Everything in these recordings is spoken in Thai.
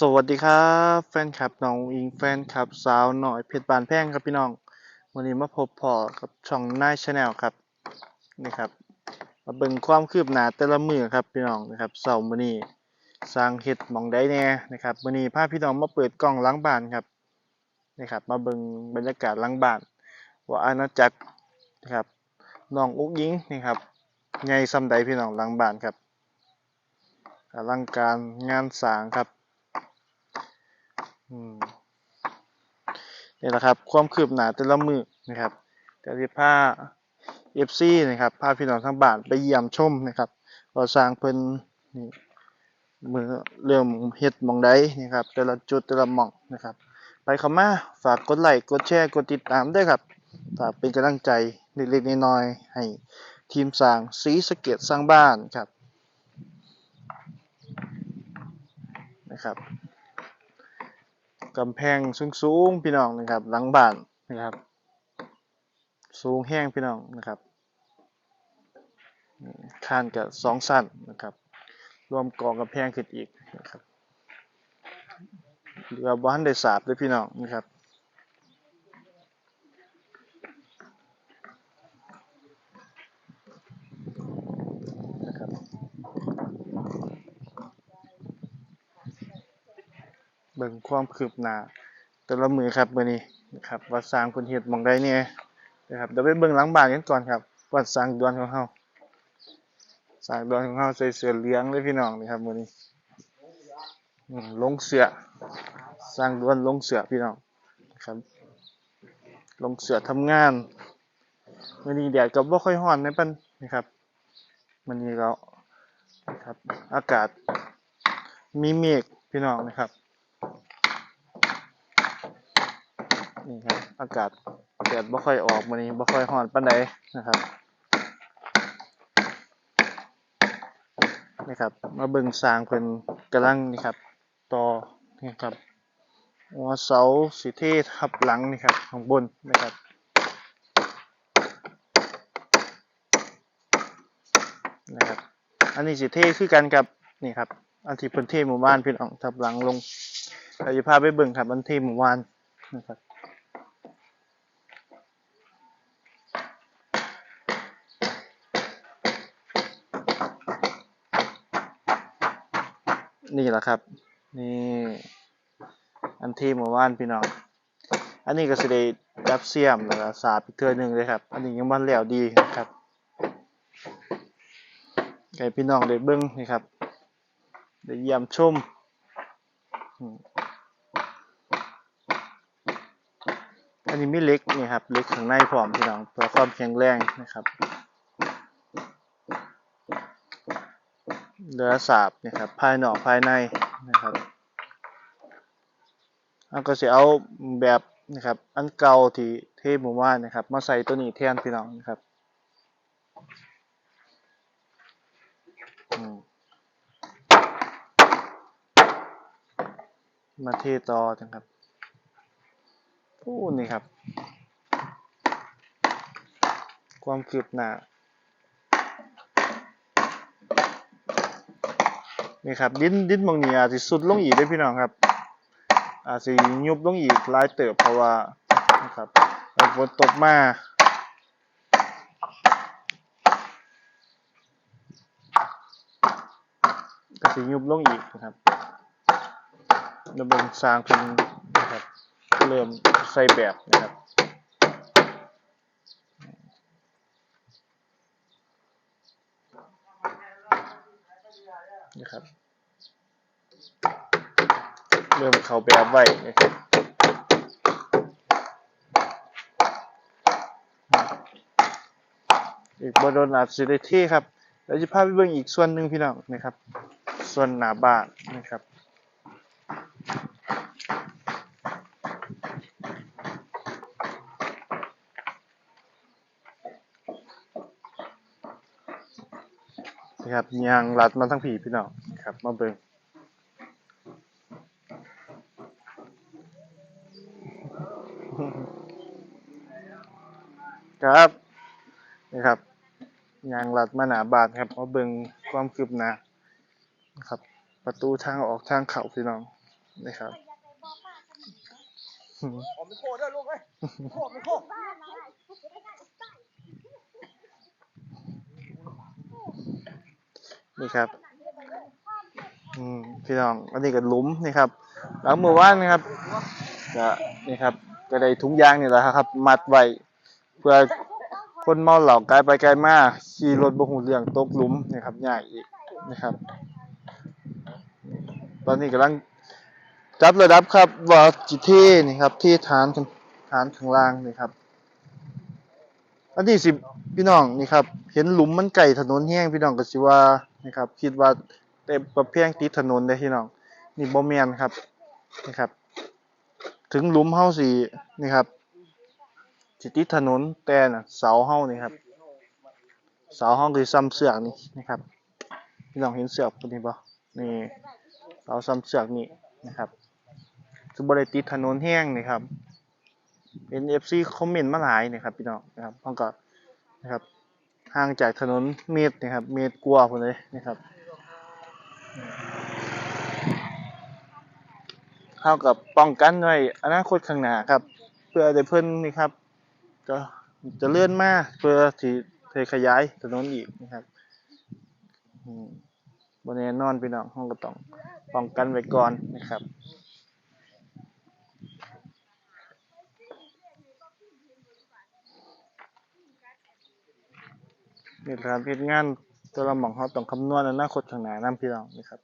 สวัสดีครับ แฟนคลับน้องอิงแฟนคลับสาวหน่อยเพชรบานแพงครับพี่น้อง วันนี้มาพบพอกับช่องนายชาแนลครับนี่ครับมาเบิ่งความคืบหน้าแต่ละมือครับพี่น้องนะครับเสาร์มื้อนี้สร้างเฮ็ดหม่องใดแน่นะครับมื้อนี้พาพี่น้องมาเปิดกล้องหลังบ้านครับนี่ครับ มาเบิ่งบรรยากาศหลังบ้าน ว่าอาณาจักรนะครับน้องอุกยิงนี่ครับใหญ่ซำใดพี่น้องหลังบ้านครับอลังการงานสร้างครับ นี่แหละครับ ความคืบหน้าแต่ละมือนะครับแต่ที่พาเอฟซีนะครับพาพี่น้องทั้งบ้านไปเยี่ยมชมนะครับว่าสร้างเพิ่นนี่มือเริ่มเฮ็ดหมองใดนะครับ แต่ละจุดแต่ละหม่องนะครับ ไปเข้ามาฝากกดไลค์กดแชร์กดติดตามด้วยครับฝากเป็นกำลังใจเล็กๆน้อยๆให้ทีมสร้างสีสะเกตสร้างบ้านครับนะครับ กำแพงสูงๆพี่น้องนะครับ หลังบ้านนะครับ สูงแห้งพี่น้องนะครับคานกับสองสั้นนะครับ รวมกองกำแพงขึ้นอีกนะครับเรือบ้านได้สาบด้วยพี่น้องนะครับ บิ่งความคืบหน้าแต่ละมือครับมื้อนี้นะครับว่าสร้างเพิ่นเฮ็ดหม่องใดแหน่นะครับเดี๋ยวไปเบิ่งหลังบ้านกันก่อนครับว่าสร้างดวนของเฮาสร้างดวนของเฮาใส่เสื้อเหลืองเลยพี่น้องนี่ครับมื้อนี้ลงเสื้อสร้างดวนลงเสื้อพี่น้องนะครับ ลงเสื้อทำงานมื้อนี้แดดก็บ่ค่อยร้อนในปานนะครับมื้อนี้ก็นะครับ อากาศมีเมฆพี่น้องนะครับ นี่ครับ อากาศแดดบ่ค่อยออกมื้อนี้บ่ค่อยร้อนปานใดนะครับนี่ครับ มาเบิ่งสร้างเพิ่นกำลังนี่ครับ ต่อนี่ครับหัวเสาสิเททับหลังนี่ครับข้างบนนะครับนะครับ อันนี้สิเทคือกันกับนี่ครับ อันที่เพิ่นเทหมู่บ้านพี่น้องทับหลังลงเราจะพาไปเบิ่งครับอันเทหมู่บ้านนะครับ นี่แหละครับ นี่อันที่หมู่บ้านพี่น้องอันนี้ก็สิได้ดับเสียมแล้วก็สาบอีกเทื่อหนึงเลยครับ อันนี้ยังบ่แล้วดีนะครับให้พี่น้องได้เบิ่งนี่ครับได้เยี่ยมชมอืมอันนี้มีเล็กนี่ครับเล็กข้างในพร้อมพี่น้องเพื่อความแข็งแรงนะครับ เรือสาบนะครับภายนอกภายในนะครับแล้วก็สิเอาแบบนะครับอันเก่าที่เทหมู่บ้านนะครับ มาใส่ตัวนี้แทนพี่น้องนะครับมาเทต่อนะครับอู้นี่ครับ ความคืบหน้า นี่ครับดินดินบางนี้อาจจะสุดลงอีกได้พี่น้องครับ อาจจะยุบลงอีกหลายเติบเพราะว่านะครับฝนตกมาก็จะยุบลงอีกนะครับระบบสร้างเป็นนะครับเริ่มใส่แบบนะครับ นะครับ เริ่มเข้าแบบไว้นะครับอีกบโดนอาจสิได้ที่ครับแล้วจะพาไปเบิ่งอีกส่วนหนึ่งพี่น้องนะครับ ส่วนหน้าบ้านนะครับ ครับยางรัดมาทั้งผีพี่น้องนะครับ มาเบิ่งครับนี่ครับยางรัดมาหนาบาทครับมาเบิ่งความคืบหน้านะครับ ประตูทางออกทางเข้าพี่น้องนะครับออกไปโคเด้อลูกเอ้ยโคไม่โค นี่ครับอืมพี่น้องอันนี้ก็หลุมนี่ครับหลังมือว่านนะครับก็นี่ครับก็ได้ถุงยางนี่แหละครับ มัดไว้เพื่อคนเมาเหล่ากลไปไกลมาขี่รถบ่หูเรื่องตกหลุมนี่ครับยากอีกนะครับ ตอนนี้กำลังจับระดับครับว่าจิเท่นี่ครับ ที่ฐานกันฐานข้างล่างนี่ครับ อันที่สิบพี่น้องนี่ครับ เห็นหลุมมันไก่ถนนแห้งพี่น้องก็สิว่า นี่ครับ คิดว่าเต็มประเพียงติดถนนได้พี่น้องนี่บ่แมนครับนี่ครับ ถึงหลุมเฮาสินี่ครับสิติดถนนแต่น่ะเสาเฮานี่ครับ เสาเฮาคือซ้ำเสือกนี่นะครับพี่น้องเห็นเสือกตัวนี้บ่นี่เสาซ้ำเสือกนี่นะครับสิบ่ได้ติดถนนแห้งนี่ครับเป็น FC คอมเมนต์มาหลายนะครับพี่น้องนะครับเฮาก็นะครับ ห่างจากถนนเมตรนะครับเมตรกว่าพุ่นเลยนะครับเท่ากับป้องกันไว้อนาคตข้างหน้าครับ เพื่อได้เพิ่นนี่ครับจะจะเลื่อนมาเพื่อที่เทขยายถนนอีกนะครับบนแน่นอนพี่น้องเฮาก็ต้องป้องกันไว้ก่อนนะครับ นี่ครับเฮ็ดงานตัวละหมองเขาต้องคำนวณอนาคตข้างหน้านำพี่น้องนี่ครับ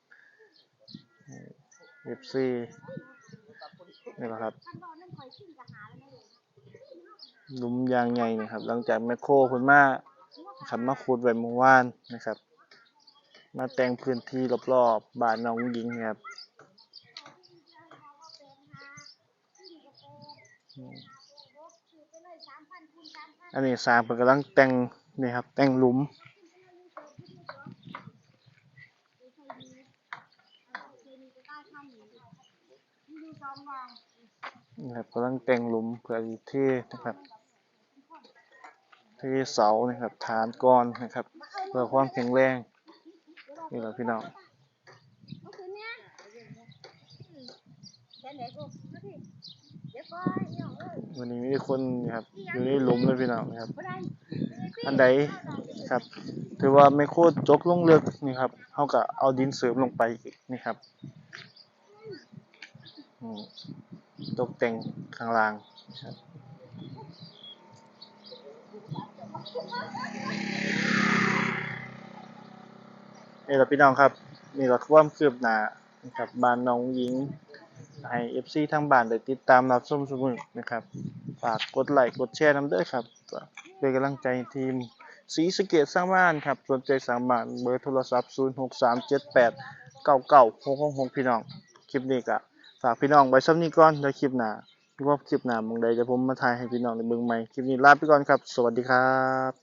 เอฟซีนี่แหละครับหลุมยางใหญ่นี่ครับ หลังจากแมคโครเพิ่นมาครับมาขุดไว้เมื่อวานนะครับ มาแต่งพื้นที่รอบๆบ้านน้องหญิงนะครับอันนี้สร้างเพิ่นกำลังแต่ง นี่ครับ แต่งหลุมนะครับกำลังแต่งหลุมเพื่อที่ทนะครับเทเสานะครับ ฐานก้อนนะครับ เพื่อความแข็งแรง นี่แหละพี่น้องวันนี้มีคนนะครับ อยู่ในหลุมเลยพี่น้องนะครับ อันใดครับถือว่าไม่โคตรจกลงเลือกนี่ครับเขาก็เอาดินเสริมลงไปอีกนี่ครับตกแต่งข้างล่างนะครับนี่แหละพี่น้องครับนี่แหละความคืบหน้านะครับบ้านน้องหญิงให้ FC ทางบ้านได้ติดตามรับชมสมอนนะครับฝากกดไลค์กดแชร์น้ำเด้อครับ เป็นกำลังใจทีมสีสะเกตสร้างบ้านครับสนใจสามางบ้านเบอร์โทรศัพท์ 0 6 3 7 8 9 9 6 6 6 พี่น้อง คลิปนี้ก็ฝากพี่น้องไว้ซ้ำนี้ก่อนแล้วคลิปหน้าว่าคลิปหน้ามึงใดจะผมมาถ่ายให้พี่น้องในเบิ่งใหม่ คลิปนี้ลาไปก่อนครับ สวัสดีครับ